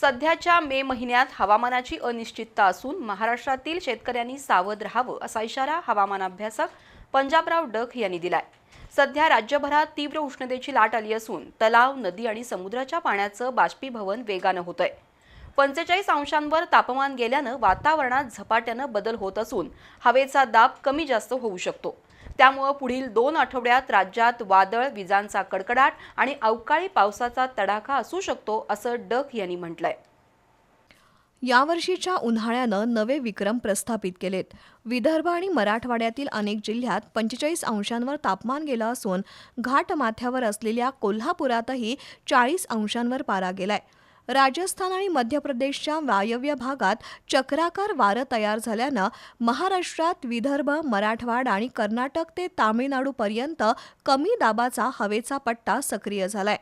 सध्याच्या मे महिन्यात हवामानाची अनिश्चितता असून महाराष्ट्रातील शेतकऱ्यांनी सावध राहावं असा इशारा हवामान अभ्यासक पंजाबराव डक यांनी दिलाय. सध्या राज्यभरात तीव्र उष्णतेची लाट आली असून तलाव नदी आणि समुद्राच्या पाण्याचं बाष्पीभवन वेगानं होतंय. पंचेचाळीस अंशांवर तापमान गेल्यानं वातावरणात झपाट्यानं बदल होत असून हवेचा दाब कमी जास्त होऊ शकतो. त्यामुळं पुढील दोन आठवड्यात राज्यात वादळ विजांचा कडकडाट आणि अवकाळी पावसाचा तडाखा असू शकतो असं डक यांनी म्हटलंय. यावर्षीच्या उन्हाळ्यानं नवे विक्रम प्रस्थापित केलेत. विदर्भ आणि मराठवाड्यातील अनेक जिल्ह्यात पंचेचाळीस अंशांवर तापमान गेलं असून घाटमाथ्यावर असलेल्या कोल्हापुरातही चाळीस अंशांवर पारा गेलाय. राजस्थान आणि मध्य प्रदेशच्या वायव्य भागात चक्राकार वारं तयार झाल्यानं महाराष्ट्रात विदर्भ मराठवाडा आणि कर्नाटक ते तामिळनाडूपर्यंत कमी दाबाचा हवेचा पट्टा सक्रिय झालाय.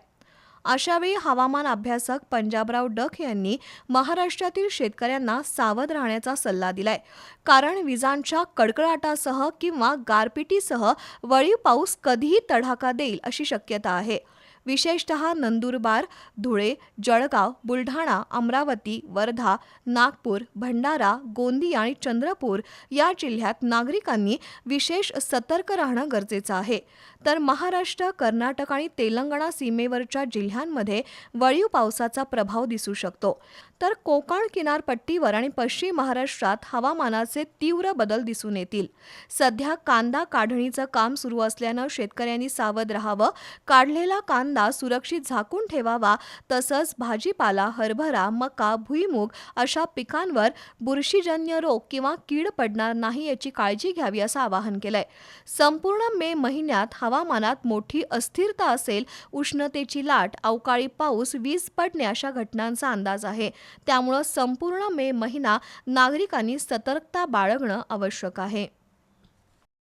अशावेळी हवामान अभ्यासक पंजाबराव डक यांनी महाराष्ट्रातील शेतकऱ्यांना सावध राहण्याचा सल्ला दिलाय. कारण विजांच्या कडकडाटासह किंवा गारपिटीसह वळीव पाऊस कधीही तडाखा देईल अशी शक्यता आहे. विशेषतः नंदुरबार धुळे जळगाव बुलढाणा अमरावती वर्धा नागपूर भंडारा गोंदिया आणि चंद्रपूर या जिल्ह्यात नागरिकांनी विशेष सतर्क राहणं गरजेचं आहे. तर महाराष्ट्र कर्नाटक आणि तेलंगणा सीमेवरच्या जिल्ह्यांमध्ये वळीव पावसाचा प्रभाव दिसू शकतो. तर कोकण किनारपट्टीवर आणि पश्चिम महाराष्ट्रात हवामानाचे तीव्र बदल दिसून येतील. सध्या कांदा काढणीचं काम सुरू असल्यानं शेतकऱ्यांनी सावध राहावं. काढलेला कांदा सुरक्षित झाकून ठेवावा तसंच भाजीपाला हरभरा मका भुईमूग अशा पिकांवर बुरशीजन्य रोग किंवा कीड पडणार नाही याची काळजी घ्यावी असं आवाहन केलंय. संपूर्ण मे महिन्यात हवामानात मोठी अस्थिरता असेल उष्णतेची लाट अवकाळी पाऊस वीज पडणे अशा घटनांचा अंदाज आहे. त्यामुळं संपूर्ण मे महिना नागरिकांनी सतर्कता बाळगणं आवश्यक आहे.